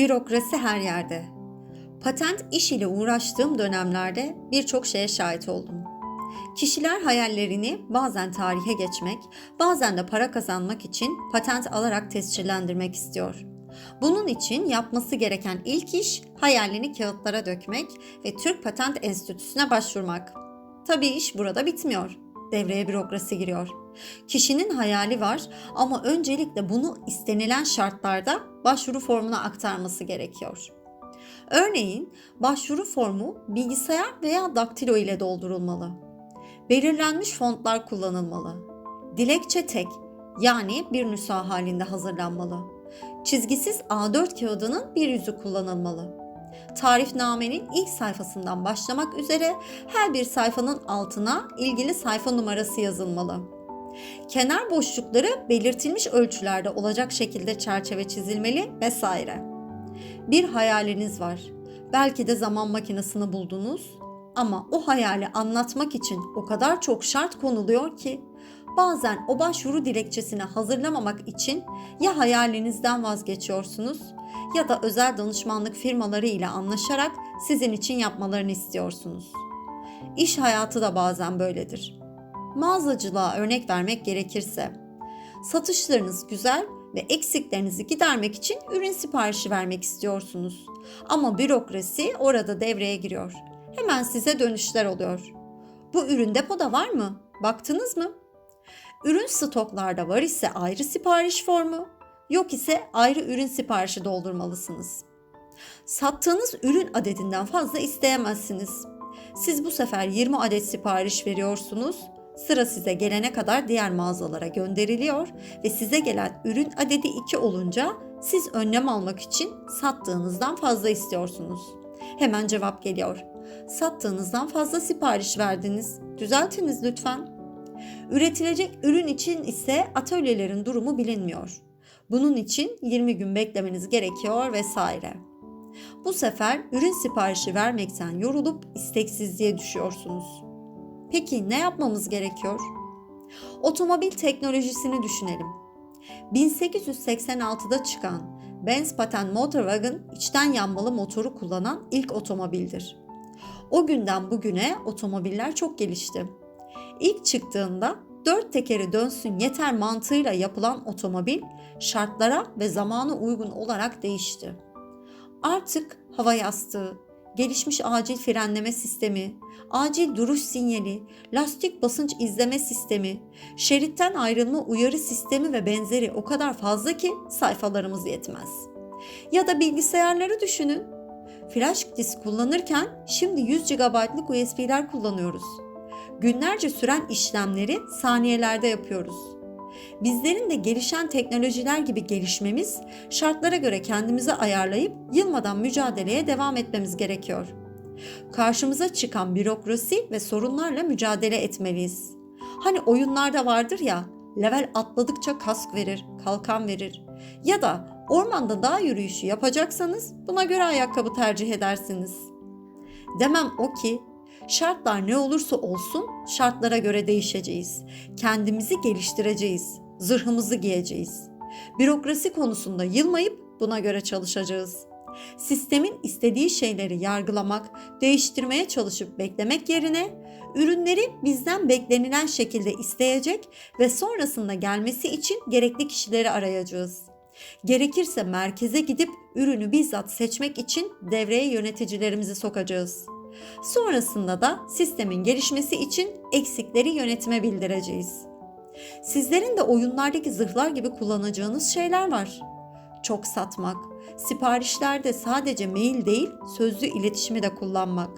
Bürokrasi her yerde. Patent iş ile uğraştığım dönemlerde birçok şeye şahit oldum. Kişiler hayallerini bazen tarihe geçmek, bazen de para kazanmak için patent alarak tescillendirmek istiyor. Bunun için yapması gereken ilk iş hayalini kağıtlara dökmek ve Türk Patent Enstitüsü'ne başvurmak. Tabii iş burada bitmiyor. Devreye bürokrasi giriyor. Kişinin hayali var ama öncelikle bunu istenilen şartlarda başvuru formuna aktarması gerekiyor. Örneğin başvuru formu bilgisayar veya daktilo ile doldurulmalı. Belirlenmiş fontlar kullanılmalı. Dilekçe tek yani bir nüsha halinde hazırlanmalı. Çizgisiz A4 kağıdının bir yüzü kullanılmalı. Tarifnamenin ilk sayfasından başlamak üzere her bir sayfanın altına ilgili sayfa numarası yazılmalı. Kenar boşlukları belirtilmiş ölçülerde olacak şekilde çerçeve çizilmeli vesaire. Bir hayaliniz var. Belki de zaman makinesini buldunuz ama o hayali anlatmak için o kadar çok şart konuluyor ki bazen o başvuru dilekçesini hazırlamamak için ya hayalinizden vazgeçiyorsunuz ya da özel danışmanlık firmaları ile anlaşarak sizin için yapmalarını istiyorsunuz. İş hayatı da bazen böyledir. Mağazacılığa örnek vermek gerekirse, satışlarınız güzel ve eksiklerinizi gidermek için ürün siparişi vermek istiyorsunuz. Ama bürokrasi orada devreye giriyor. Hemen size dönüşler oluyor. Bu ürün depoda var mı? Baktınız mı? Ürün stoklarda var ise ayrı sipariş formu, yok ise ayrı ürün siparişi doldurmalısınız. Sattığınız ürün adedinden fazla isteyemezsiniz. Siz bu sefer 20 adet sipariş veriyorsunuz. Sıra size gelene kadar diğer mağazalara gönderiliyor ve size gelen ürün adedi 2 olunca siz önlem almak için sattığınızdan fazla istiyorsunuz. Hemen cevap geliyor. Sattığınızdan fazla sipariş verdiniz. Düzeltiniz lütfen. Üretilecek ürün için ise atölyelerin durumu bilinmiyor. Bunun için 20 gün beklemeniz gerekiyor vesaire. Bu sefer ürün siparişi vermekten yorulup isteksizliğe düşüyorsunuz. Peki ne yapmamız gerekiyor? Otomobil teknolojisini düşünelim. 1886'da çıkan Benz Patent Motorwagen içten yanmalı motoru kullanan ilk otomobildir. O günden bugüne otomobiller çok gelişti. İlk çıktığında dört tekeri dönsün yeter mantığıyla yapılan otomobil şartlara ve zamana uygun olarak değişti. Artık hava yastığı, gelişmiş acil frenleme sistemi, acil duruş sinyali, lastik basınç izleme sistemi, şeritten ayrılma uyarı sistemi ve benzeri o kadar fazla ki sayfalarımız yetmez. Ya da bilgisayarları düşünün. Flash disk kullanırken şimdi 100 GB'lık USB'ler kullanıyoruz. Günlerce süren işlemleri saniyelerde yapıyoruz. Bizlerin de gelişen teknolojiler gibi gelişmemiz, şartlara göre kendimizi ayarlayıp yılmadan mücadeleye devam etmemiz gerekiyor. Karşımıza çıkan bürokrasi ve sorunlarla mücadele etmeliyiz. Hani oyunlarda vardır ya, level atladıkça kask verir, kalkan verir. Ya da ormanda dağ yürüyüşü yapacaksanız buna göre ayakkabı tercih edersiniz. Demem o ki Şartlar ne olursa olsun şartlara göre değişeceğiz. Kendimizi geliştireceğiz. Zırhımızı giyeceğiz. Bürokrasi konusunda yılmayıp buna göre çalışacağız. Sistemin istediği şeyleri yargılamak, değiştirmeye çalışıp beklemek yerine ürünleri bizden beklenilen şekilde isteyecek ve sonrasında gelmesi için gerekli kişileri arayacağız. Gerekirse merkeze gidip ürünü bizzat seçmek için devreye yöneticilerimizi sokacağız. Sonrasında da sistemin gelişmesi için eksikleri yönetime bildireceğiz. Sizlerin de oyunlardaki zırhlar gibi kullanacağınız şeyler var. Çok satmak, siparişlerde sadece mail değil sözlü iletişimi de kullanmak,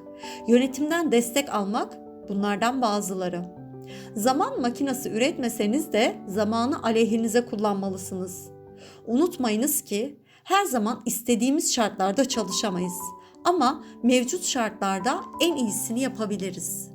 yönetimden destek almak bunlardan bazıları. Zaman makinesi üretmeseniz de zamanı aleyhinize kullanmalısınız. Unutmayınız ki her zaman istediğimiz şartlarda çalışamayız ama mevcut şartlarda en iyisini yapabiliriz.